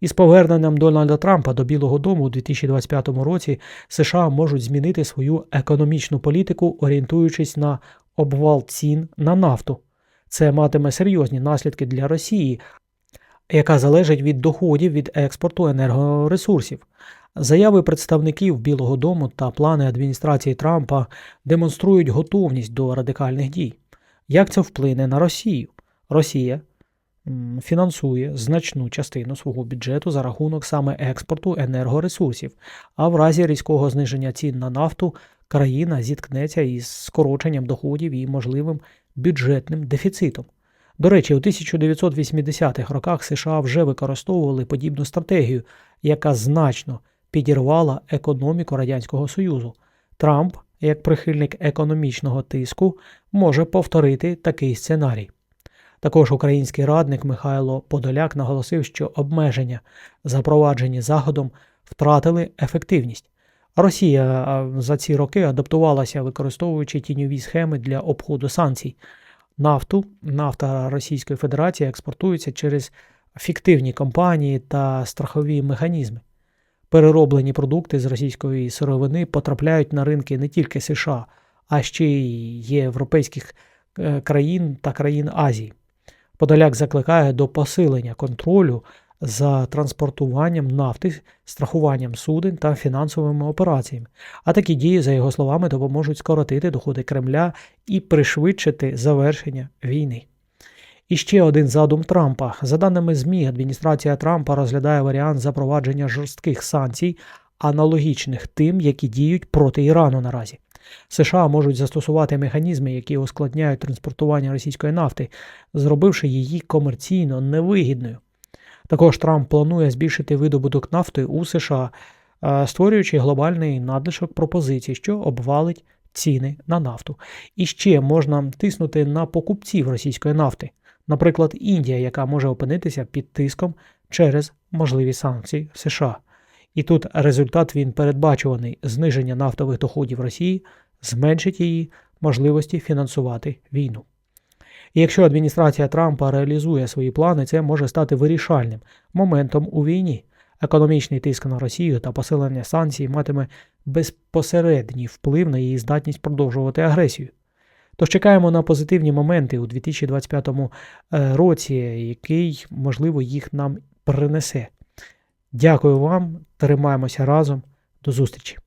Із поверненням Дональда Трампа до Білого Дому у 2025 році США можуть змінити свою економічну політику, орієнтуючись на обвал цін на нафту. Це матиме серйозні наслідки для Росії, яка залежить від доходів від експорту енергоресурсів. Заяви представників Білого Дому та плани адміністрації Трампа демонструють готовність до радикальних дій. Як це вплине на Росію? Росія фінансує значну частину свого бюджету за рахунок саме експорту енергоресурсів, а в разі різкого зниження цін на нафту країна зіткнеться із скороченням доходів і можливим бюджетним дефіцитом. До речі, у 1980-х роках США вже використовували подібну стратегію, яка значно підірвала економіку Радянського Союзу. Трамп, як прихильник економічного тиску, може повторити такий сценарій. Також український радник Михайло Подоляк наголосив, що обмеження, запроваджені Заходом, втратили ефективність. Росія за ці роки адаптувалася, використовуючи тіньові схеми для обходу санкцій. Нафту, нафта Російської Федерації експортується через фіктивні компанії та страхові механізми. Перероблені продукти з російської сировини потрапляють на ринки не тільки США, а ще й європейських е, країн та країн Азії. Подоляк закликає до посилення контролю за транспортуванням нафти, страхуванням суден та фінансовими операціями. А такі дії, за його словами, допоможуть скоротити доходи Кремля і пришвидшити завершення війни. І ще один задум Трампа. За даними ЗМІ, адміністрація Трампа розглядає варіант запровадження жорстких санкцій, аналогічних тим, які діють проти Ірану наразі. США можуть застосувати механізми, які ускладняють транспортування російської нафти, зробивши її комерційно невигідною. Також Трамп планує збільшити видобуток нафти у США, е, створюючи глобальний надлишок пропозицій, що обвалить ціни на нафту. І ще можна тиснути на покупців російської нафти, наприклад, Індія, яка може опинитися під тиском через можливі санкції США. І тут результат він передбачуваний зниження нафтових доходів Росії зменшить її можливості фінансувати війну. І якщо адміністрація Трампа реалізує свої плани, це може стати вирішальним моментом у війні. Економічний тиск на Росію та посилення санкцій матиме безпосередній вплив на її здатність продовжувати агресію. Тож чекаємо на позитивні моменти у 2025 році, який, можливо, їх нам принесе. Дякую вам, тримаємося разом. До зустрічі!